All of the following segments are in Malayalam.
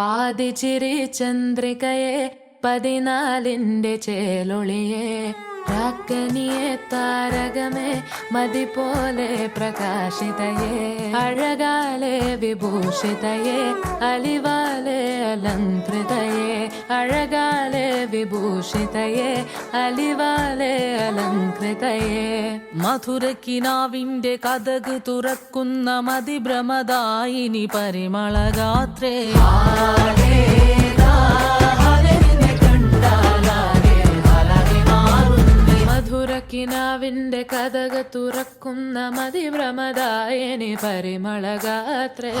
പാതിച്ചിരി ചന്ദ്രികയെ പതിനാലിന്റെ ചേലൊളിയെ. രാക്കനിയെ താരകമേ മതി പോലെ പ്രകാശിതയെ. അഴകാലെ വിഭൂഷിതയെ അലിവാലെ അലങ്കൃതയെ അഴകാലെ വിഭൂഷിതയെ അലിവാലെ അലങ്കൃതയെ. മധുരക്കിനാവിന്റെ കഥക് തുറക്കുന്ന മതിഭ്രമദായിനി പരിമളഗാത്രേ. മധുരക്കിനാവിന്റെ കഥക തുറക്കുന്ന മതിഭ്രമദായനി പരിമളഗാത്രേ.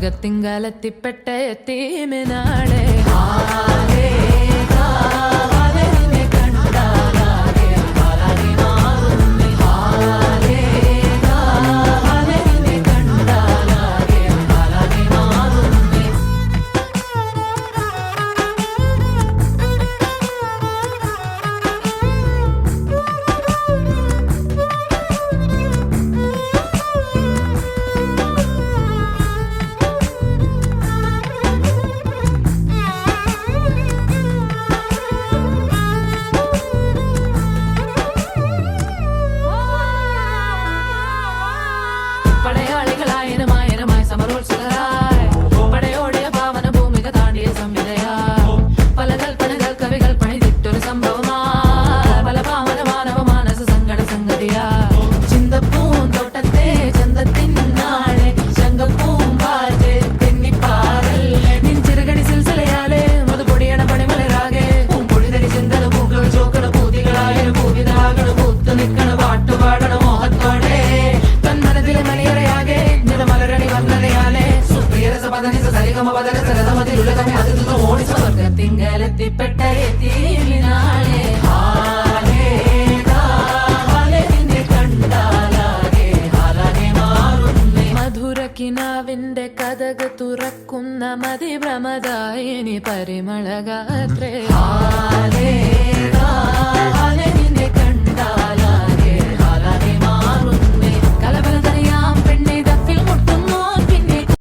സ്വർഗത്തിങ്കലെത്തിപ്പെട്ട എത്തീമിനാളെ படையாளிகளாயிரம் പദന സരതമതിലുലകമേ അതിർന്നു ഓടിച്ച സ്വർഗത്തിങ്കലെത്തിപ്പെട്ട മാറുന്നേ മധുരക്കിനാവിന്റെ കഥക തുറക്കുന്ന മതിഭ്രമദായിനി പരിമളഗാത്രേ.